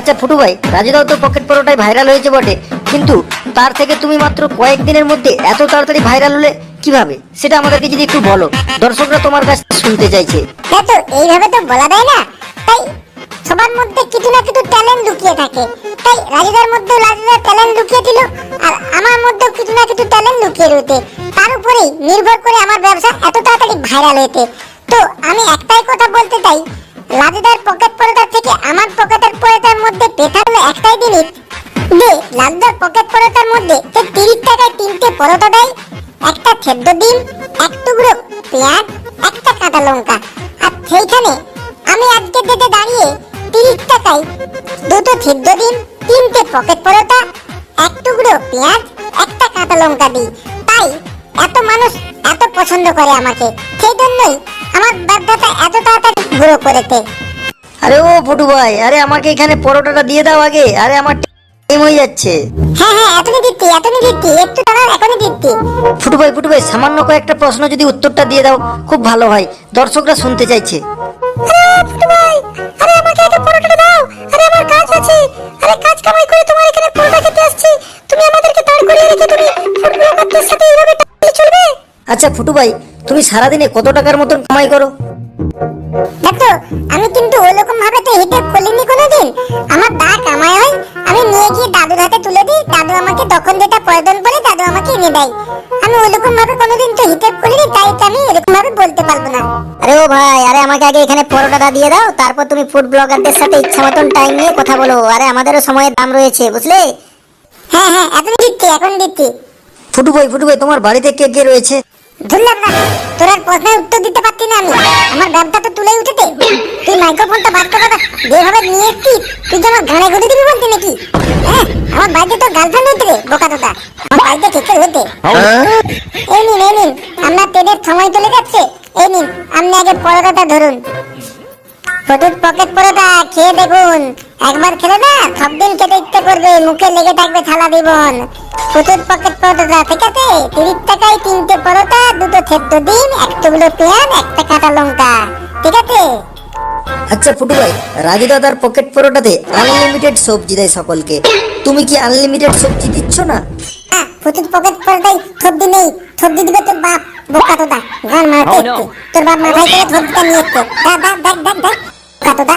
আচ্ছা ফুটু ভাই রাজুদাও তো পকেট পরোটায় ভাইরাল হয়েছে বটে। কিন্তু তার থেকে তুমি মাত্র কয়েকদিনের মধ্যে এত তাড়াতাড়ি ভাইরাল হলে কীভাবে? সেটা আমাদেরকে যদি একটু বলো। দর্শকরা তোমার কাছে শুনতে চাইছে। দেখো, এইভাবে তো বলা যায় না। তাই সবার মধ্যে কিছু না কিছু ট্যালেন্ট লুকিয়ে থাকে। তাই রাজুদার মধ্যে রাজুদার ট্যালেন্ট লুকিয়ে ছিল, আর আমার মধ্যে কিছু না কিছু ট্যালেন্ট লুকিয়ে রয়েছে। তার উপরেই নির্ভর করে আমার ব্যবসা এত তাড়াতাড়ি ভাইরাল হয়েছে। তো আমি একটাই কথা বলতে চাই, রাজুদার পকেট পরোটার থেকে আমার পকেটের পরোটার মধ্যে হলো একটাই জিনিস যে লালদার পকেট পরোটার মধ্যে সে তিরিশ টাকায় তিনটে পরোটা দেয়। একটা সেদ্ধ ডিম, এক টুকরো পেঁয়াজ, একটা কাঁচা লঙ্কা। আর সেইখানে আমি আজকে ডেটে দাঁড়িয়ে তিরিশ টাকায় দুটো সেদ্ধ ডিম, তিনটে পকেট পরোটা, এক টুকরো পেঁয়াজ, একটা কাঁচা লঙ্কা দিই। তাই এত মানুষ এত পছন্দ করে আমাকে। সেই জন্যই আমার ব্যবসাটা এত তাড়াতাড়ি গ্রো করেছে। আরে ও ফুটু ভাই আরে আমাকে এখানে পরোটাটা দিয়ে দাও আগে আরে আমার টাইম হয়ে যাচ্ছে। হ্যাঁ হ্যাঁ এখনই দিচ্ছি এখনই দিচ্ছি একটু দাঁড়াও এখনই দিচ্ছি। ফুটু ভাই ফুটু ভাই সামান্য কয়েকটা প্রশ্ন যদি উত্তরটা দিয়ে দাও খুব ভালো হয় দর্শকরা শুনতে চাইছে। ভাই আরে আমাকে একটা পরোটা দাও আরে আমার কাজ আছে আরে কাজ কামাই করে তোমার এখানে পরোটা খেতে আসছি তুমি আমাদেরকে দাঁড় করিয়ে রেখে তুমি ফুড ব্লগারদের সাথে এইভাবে চলবে? আচ্ছা ফুটু ভাই তুমি সারাদিনে কত টাকার মতন কামাই করো? দেখো আমি কিন্তু ওরকম ভাবে তো হিটে খুলিনি কোনোদিন। আমার দা কামাই হয় আমি নিয়ে গিয়ে দাদুর হাতে তুলে দিই দাদু আমাকে তখন যেটা প্রয়োজন পড়ে দাদু আমাকে এনে দেয়। আমি ওরকম ভাবে কোনোদিন তো হিটে খুলিনি তাই তো আমি এরকম ভাবে বলতে পারব না। আরে ও ভাই আরে আমাকে আগে এখানে পরোটাটা দিয়ে দাও তারপর তুমি ফুড ব্লগারদের সাথে ইচ্ছা মতন টাইম নিয়ে কথা বলো। আরে আমাদেরও সময়ের দাম রয়েছে বুঝলে? হ্যাঁ হ্যাঁ এখন দিচ্ছি এখন দিচ্ছি। ফুটু ভাই ফুটু ভাই তোমার বাড়িতে কে কে রয়েছে? ধরলাম না তোর আর প্রশ্নের উত্তর দিতে মাইক্রোফোনটা বার করে যেভাবে নিয়ে এসছিস তুই আমার ঘাড়ে ঘুরে দিবি বলছি নাকি? হ্যাঁ আমার বাড়িতে তো গার্লফ্রেন্ড হইতে রে বোকা তোটা আমার বাড়িতে কেকের হইতে এই নিন এই নিন আপনার ট্রেনের সময় চলে যাচ্ছে। এই নিন আপনি আগে পরোটাটা ধরুন। ফটুর পকেট পরোটা খেয়ে দেখুন। একবার খেলে না সব দিন খেতে ইচ্ছে করবে মুখে লেগে থাকবে থালা দিবন ফটুর পকেট পরোটা ঠিক আছে? তিরিশ টাকায় তিনটে পরোটা দুটো সেদ্ধ দিন এক টুকরো পেঁয়াজ একটা কাঁচা লঙ্কা। ঠিক আছে? আচ্ছা ফুটু ভাই রাজু দাদার পকেট পরোটাতে আনলিমিটেড সবজি দেয় সকলকে। তুমি কি আনলিমিটেড সবজি দিচ্ছ না? ফুটুর পকেট পরোটাই সবজি নেই। সবজি দিবে তোর বাপ বোকা তোদা। গান মারতে। তোর বাপ মাথায় করে থবদিটা নিয়ে এসছে। দা দা দা দা দা বোকা তোদা।